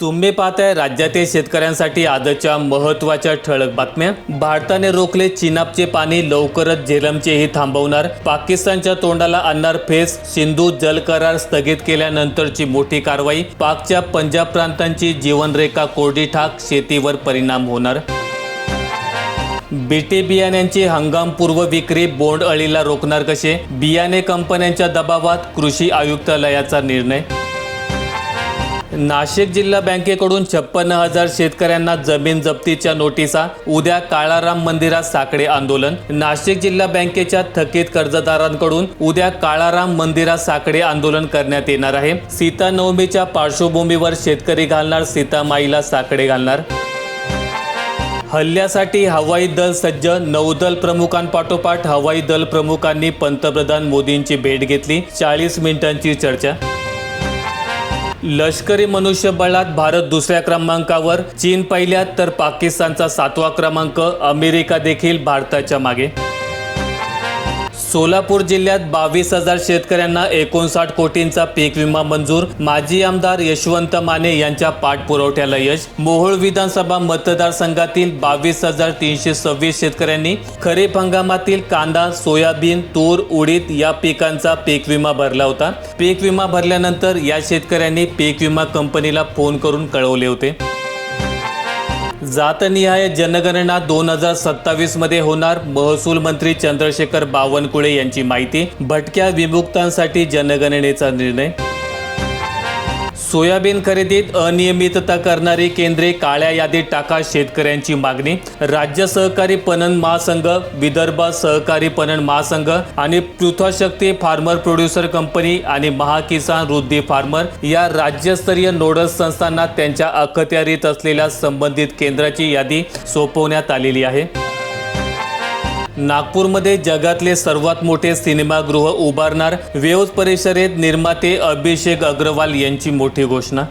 तुम्ही पाहताय राज्यातील शेतकऱ्यांसाठी आजच्या महत्त्वाच्या ठळक बातम्या. भारताने रोखले चिनाबचे पाणी लवकरच झेलमचेही थांबवणार. पाकिस्तानच्या तोंडाला आणणार फेस सिंधू जल करार स्थगित केल्यानंतरची मोठी कारवाई. पाकच्या पंजाब प्रांतांची जीवनरेखा कोरडी ठाक शेतीवर परिणाम होणार. बीटी बियाण्यांची हंगामपूर्व विक्री बोंड अळीला रोखणार कसे? बियाणे कंपन्यांच्या दबावात कृषी आयुक्तालयाचा निर्णय नाशिक जिल्हा बँकेकडून छप्पन्न हजार शेतकऱ्यांना जमीन जप्तीच्या नोटिसा. उद्या काळाराम मंदिरात साकडे आंदोलन. नाशिक जिल्हा बँकेच्या थकीत कर्जदारांकडून उद्या काळाराम मंदिरात साकडे आंदोलन करण्यात येणार आहे. सीता नवमीच्या पार्श्वभूमीवर शेतकरी घालणार सीतामाईला साकडे घालणार. हल्ल्यासाठी हवाई दल सज्ज नौदल प्रमुखांपाठोपाठ हवाई दल प्रमुखांनी पंतप्रधान मोदींची भेट घेतली. चाळीस मिनिटांची चर्चा लष्करी मनुष्यबळात भारत दुसऱ्या क्रमांकावर चीन पहिल्यात तर पाकिस्तानचा सातवा क्रमांक अमेरिका देखील भारताच्या मागे. सोलापूर जिल्ह्यात बावीस हजार शेतकऱ्यांना एकोणसाठ कोटींचा पीक विमा मंजूर. माजी आमदार यशवंत माने यांच्या पाठपुरवठ्याला यश. मोहोळ विधानसभा मतदारसंघातील बावीस हजार तीनशे सव्वीस शेतकऱ्यांनी खरीप हंगामातील कांदा सोयाबीन तूर उडीद या पिकांचा पीक विमा भरला होता. पीक विमा भरल्यानंतर या शेतकऱ्यांनी पीक विमा कंपनीला फोन करून कळवले होते. जातनिहाय जनगणना दोन हजार सत्तावीसमध्ये होणार. महसूल मंत्री चंद्रशेखर बावनकुळे यांची माहिती. भटक्या विमुक्तांसाठी जनगणनेचा निर्णय. सोयाबीन खरेदीत अनियमितता करणारी केंद्रे काळ्या यादीत टाका शेतकऱ्यांची मागणी. राज्य सहकारी पणन महासंघ विदर्भ सहकारी पणन महासंघ आणि पृथ्वाशक्ती फार्मर प्रोड्युसर कंपनी आणि महाकिसान वृद्धी फार्मर या राज्यस्तरीय नोडल संस्थांना त्यांच्या अखत्यारीत असलेल्या संबंधित केंद्राची यादी सोपवण्यात आलेली आहे. नागपूरमध्ये जगातले सर्वात मोठे सिनेमागृह उभारणार वेव्ज परिषदेत निर्माते अभिषेक अग्रवाल यांची मोठी घोषणा.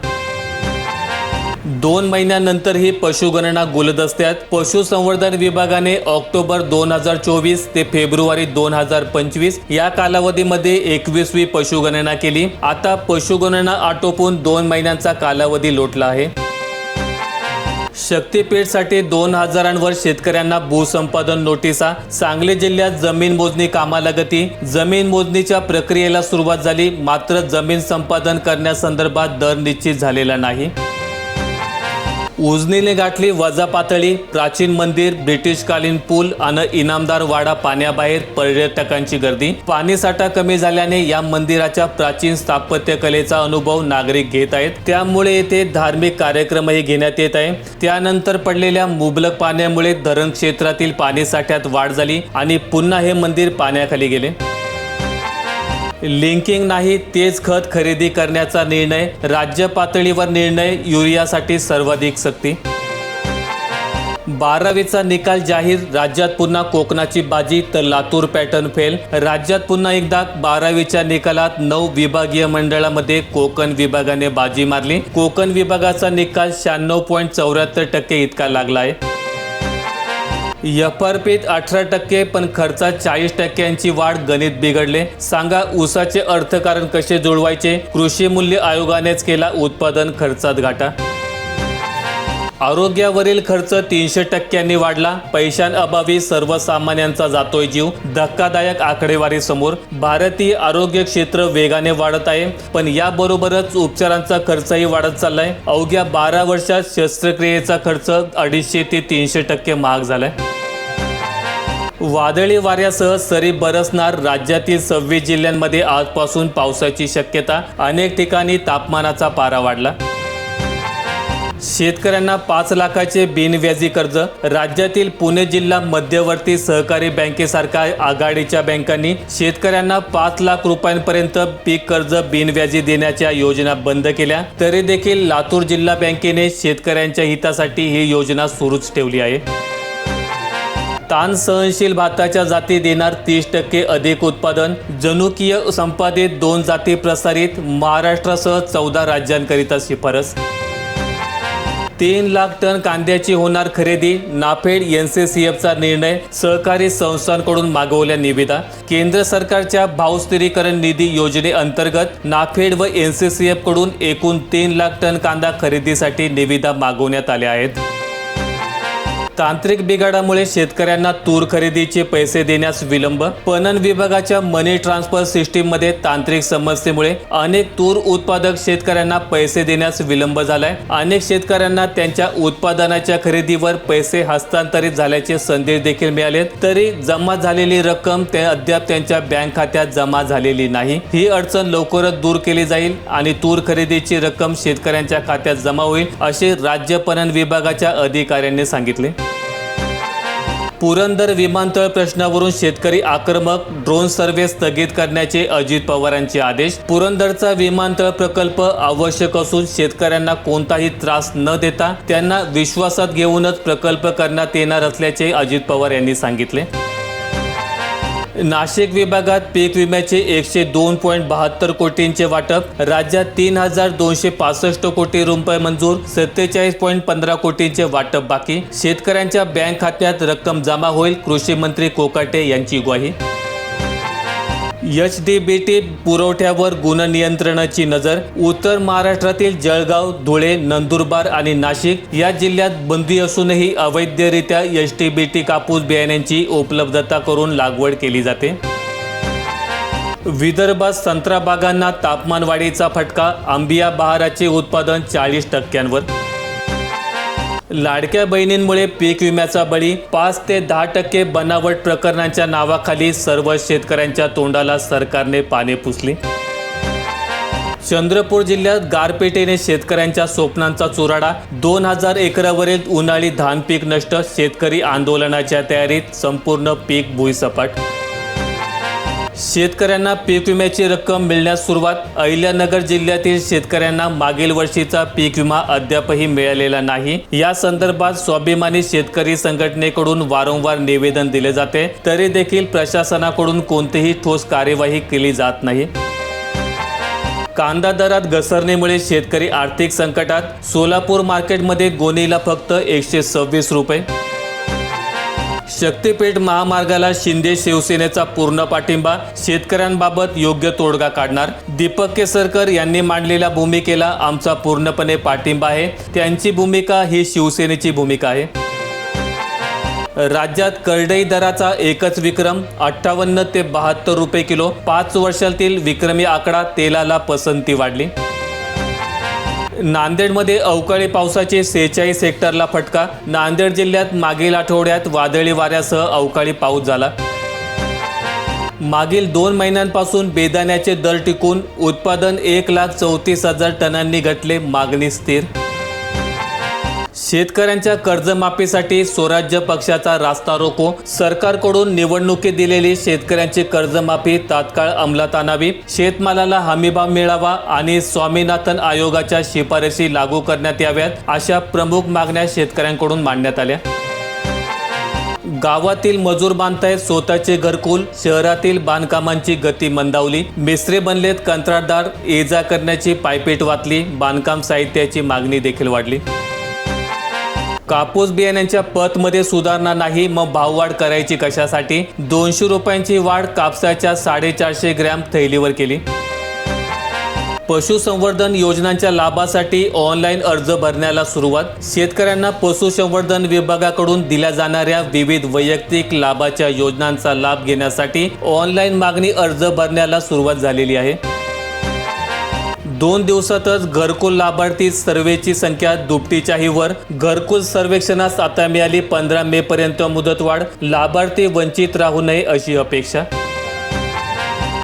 दोन महिन्यानंतरही पशुगणना गुलदस्त्यात पशुसंवर्धन विभागाने ऑक्टोबर दोन हजार चोवीस ते फेब्रुवारी दोन हजार पंचवीस या कालावधीमध्ये एकवीसवी पशुगणना केली. आता पशुगणना आटोपून दोन महिन्यांचा कालावधी लोटला आहे. शक्तीपीठसाठी दोन हजारांवर शेतकऱ्यांना भूसंपादन नोटिसा. सांगली जिल्ह्यात जमीन मोजणी कामाला गती जमीन मोजणीच्या प्रक्रियेला सुरुवात झाली मात्र जमीन संपादन करण्यासंदर्भात दर निश्चित झालेला नाही. उजनीने गाठली वजा पातळी. प्राचीन मंदिर ब्रिटिशकालीन पूल आणि इनामदार वाडा पाण्याबाहेर पर्यटकांची गर्दी. पाणीसाठा कमी झाल्याने या मंदिराच्या प्राचीन स्थापत्यकलेचा अनुभव नागरिक घेत आहेत. त्यामुळे येथे धार्मिक कार्यक्रमही घेण्यात येत आहे. त्यानंतर पडलेल्या मुबलक पाण्यामुळे धरण क्षेत्रातील पाणीसाठ्यात वाढ झाली आणि पुन्हा हे मंदिर पाण्याखाली गेले. लिंकिंग नाही तेच खत खरेदी करण्याचा निर्णय राज्य पातळीवर निर्णय युरियासाठी सर्वाधिक सक्ती. बारावीचा निकाल जाहीर राज्यात पुन्हा कोकणाची बाजी तर लातूर पॅटर्न फेल. राज्यात पुन्हा एकदा बारावीच्या निकालात नऊ विभागीय मंडळामध्ये कोकण विभागाने बाजी मारली. कोकण विभागाचा निकाल शहाण्णव पॉईंट चौऱ्याहत्तर टक्के इतका लागला आहे एफआरपीत अठरा टक्के पण खर्चात चाळीस टक्क्यांची वाढ गणित बिघडले. सांगा ऊसाचे अर्थकारण कसे जुळवायचे? कृषी मूल्य आयोगानेच केला उत्पादन खर्चात घाटा. आरोग्यावरील खर्च तीनशे टक्क्यांनी वाढला. पैशांअभावी सर्वसामान्यांचा जातोय जीव. धक्कादायक आकडेवारी समोर. भारतीय आरोग्य क्षेत्र वेगाने वाढत आहे पण याबरोबरच उपचारांचा खर्चही वाढत चाललाय. अवघ्या बारा वर्षात शस्त्रक्रियेचा खर्च अडीचशे ते तीनशे टक्के महाग झालाय. वादळी वाऱ्यासह सरी बरसणार राज्यातील सव्वीस जिल्ह्यांमध्ये आजपासून पावसाची शक्यता. अनेक ठिकाणी तापमानाचा पारा वाढला. शेतकऱ्यांना पाच लाखाचे बिनव्याजी कर्ज. राज्यातील पुणे जिल्हा मध्यवर्ती सहकारी बँकेसारख्या आघाडीच्या बँकांनी शेतकऱ्यांना पाच लाख रुपयांपर्यंत पीक कर्ज बिनव्याजी देण्याच्या योजना बंद केल्या. तरी देखील लातूर जिल्हा बँकेने शेतकऱ्यांच्या हितासाठी ही योजना सुरूच ठेवली आहे. ताण सहनशील भाताच्या जाती देणार तीस टक्के अधिक उत्पादन. जनुकीय संपादित दोन जाती प्रसारित महाराष्ट्रासह चौदा राज्यांकरिता शिफारस. तीन लाख टन कांद्याची होणार खरेदी नाफेड एन सी सी एफचा निर्णय सहकारी संस्थांकडून मागवल्या निविदा. केंद्र सरकारच्या भावस्थिरीकरण निधी योजनेअंतर्गत नाफेड व एन सी सी कडून एकूण तीन लाख टन कांदा खरेदीसाठी निविदा मागवण्यात आल्या आहेत. तांत्रिक बिघाडामुळे शेतकऱ्यांना तूर खरेदीचे पैसे देण्यास विलंब. पणन विभागाच्या मनी ट्रान्सफर सिस्टीममध्ये तांत्रिक समस्येमुळे अनेक तूर उत्पादक शेतकऱ्यांना पैसे देण्यास विलंब झालाय. अनेक शेतकऱ्यांना त्यांच्या उत्पादनाच्या खरेदीवर पैसे हस्तांतरित झाल्याचे संदेश देखील मिळाले. तरी जमा झालेली रक्कम ते अद्याप त्यांच्या बँक खात्यात जमा झालेली नाही. ही अडचण लवकरच दूर केली जाईल आणि तूर खरेदीची रक्कम शेतकऱ्यांच्या खात्यात जमा होईल असे राज्य पणन विभागाच्या अधिकाऱ्यांनी सांगितले. पुरंदर विमानतळ प्रश्नावरून शेतकरी आक्रमक ड्रोन सर्व्हे स्थगित करण्याचे अजित पवारांचे आदेश. पुरंदरचा विमानतळ प्रकल्प आवश्यक असून शेतकऱ्यांना कोणताही त्रास न देता त्यांना विश्वासात घेऊनच प्रकल्प करण्यात येणार असल्याचे अजित पवार यांनी सांगितले. नाशिक विभागात पीक विम्याचे एकशे दोन पॉईंट बहात्तर कोटींचे वाटप राज्यात तीन हजार दोनशे पासष्ट कोटी रुपये मंजूर सत्तेचाळीस पॉईंट पंधरा कोटींचे वाटप बाकी. शेतकऱ्यांच्या बँक खात्यात रक्कम जमा होईल कृषी मंत्री कोकाटे यांची ग्वाही. एच डी पुरवठ्यावर गुणनियंत्रणाची नजर उत्तर महाराष्ट्रातील जळगाव धुळे नंदुरबार आणि नाशिक या जिल्ह्यात बंदी असूनही अवैधरित्या एच टी कापूस बियाण्यांची उपलब्धता करून लागवड केली जाते. विदर्भात संत्रा बागांना तापमान वाढीचा फटका आंबिया बहाराचे उत्पादन चाळीस टक्क्यांवर लाडक्या बहिणींमुळे पीक विम्याचा बळी. पाच ते दहा टक्के बनावट प्रकरणांच्या नावाखाली सर्व शेतकऱ्यांच्या तोंडाला सरकारने पाने पुसली. चंद्रपूर जिल्ह्यात गारपेटीने शेतकऱ्यांच्या स्वप्नांचा चुराडा. दोन हजार एकरावरील उन्हाळी धान पीक नष्ट. शेतकरी आंदोलनाच्या तयारीत संपूर्ण पीक भुईसपाट. शेतकऱ्यांना पीक विम्याची रक्कम मिळण्यास सुरुवात अहिल्यानगर जिल्ह्यातील शेतकऱ्यांना मागील वर्षीचा पीक विमा अद्यापही मिळालेला नाही. या संदर्भात स्वाभिमानी शेतकरी संघटनेकडून वारंवार निवेदन दिले जाते. तरी देखील प्रशासनाकडून कोणतीही ठोस कार्यवाही केली जात नाही. कांदा दरात घसरणीमुळे शेतकरी आर्थिक संकटात. सोलापूर मार्केटमध्ये गोणीला फक्त एकशे सव्वीस रुपये शक्तीपेठ महामार्गाला शिंदे शिवसेनेचा पूर्ण पाठिंबा शेतकऱ्यांबाबत योग्य तोडगा काढणार. दीपक केसरकर यांनी मांडलेल्या भूमिकेला आमचा पूर्णपणे पाठिंबा आहे. त्यांची भूमिका ही शिवसेनेची भूमिका आहे. राज्यात करडई दराचा एकच विक्रम अठ्ठावन्न ते बहात्तर रुपये किलो. पाच वर्षातील विक्रमी आकडा तेलाला पसंती वाढली. नांदेडमध्ये अवकाळी पावसाचे सेहेचाळीस हेक्टरला फटका. नांदेड जिल्ह्यात मागील आठवड्यात वादळी वाऱ्यासह अवकाळी पाऊस झाला. मागील दोन महिन्यांपासून बेदाण्याचे दर टिकून उत्पादन एक लाख चौतीस हजार टनांनी घटले मागणी स्थिर शेतकऱ्यांच्या कर्जमाफीसाठी स्वराज्य पक्षाचा रास्ता रोको. सरकारकडून निवडणुकीत दिलेली शेतकऱ्यांची कर्जमाफी तात्काळ अंमलात आणावी. शेतमालाला हमीभाव मिळावा आणि स्वामीनाथन आयोगाच्या शिफारशी लागू करण्यात याव्यात अशा प्रमुख मागण्या शेतकऱ्यांकडून मांडण्यात आल्या. गावातील मजूर बांधतायत स्वतःचे घरकुल शहरातील बांधकामांची गती मंदावली. मिस्त्री बनलेत कंत्राटदार ये जा करण्याची पायपीट वाचली बांधकाम साहित्याची मागणी देखील वाढली. कापूस बियाण्यांच्या पतमध्ये सुधारणा नाही मग भाववाढ करायची कशासाठी? दोनशे रुपयांची वाढ कापसाच्या साडेचारशे ग्रॅम थैलीवर केली. पशुसंवर्धन योजनांच्या लाभासाठी ऑनलाईन अर्ज भरण्याला सुरुवात. शेतकऱ्यांना पशुसंवर्धन विभागाकडून दिल्या जाणाऱ्या विविध वैयक्तिक लाभाच्या योजनांचा लाभ घेण्यासाठी ऑनलाईन मागणी अर्ज भरण्याला सुरुवात झालेली आहे. दोन दिवसातच घरकुल लाभार्थी सर्वेची संख्या दुपटीच्याही वर. घरकुल सर्वेक्षणास आता मिळाली पंधरा मे पर्यंत मुदतवाढ. लाभार्थी वंचित राहू नये अशी अपेक्षा.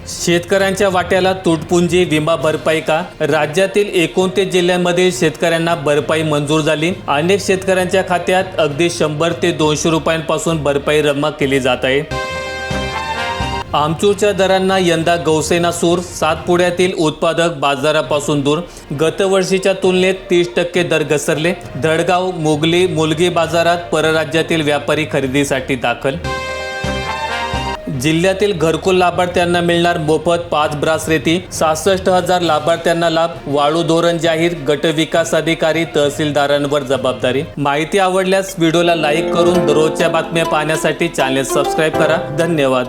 शेतकऱ्यांच्या वाट्याला तुटपुंजी विमा भरपाई का? राज्यातील एकोणतीस जिल्ह्यांमध्ये शेतकऱ्यांना भरपाई मंजूर झाली. अनेक शेतकऱ्यांच्या खात्यात अगदी शंभर ते दोनशे रुपयांपासून भरपाई रम्मा केली जात आहे. आमचूरच्या दरांना यंदा गौसेना सूर सातपुड्यातील उत्पादक बाजारापासून दूर. गतवर्षीच्या तुलनेत तीस टक्के दर घसरले. धडगाव मोगली मुलगी बाजारात परराज्यातील व्यापारी खरेदीसाठी दाखल. जिल्ह्यातील घरकुल लाभार्थ्यांना मिळणार मोफत पाच ब्रास रेती. सहासष्ट हजार लाभार्थ्यांना लाभ. वाळू धोरण जाहीर. गट विकास अधिकारी तहसीलदारांवर जबाबदारी. माहिती आवडल्यास व्हिडिओला लाईक करून दररोजच्या बातम्या पाहण्यासाठी चॅनेल सबस्क्राईब करा. धन्यवाद.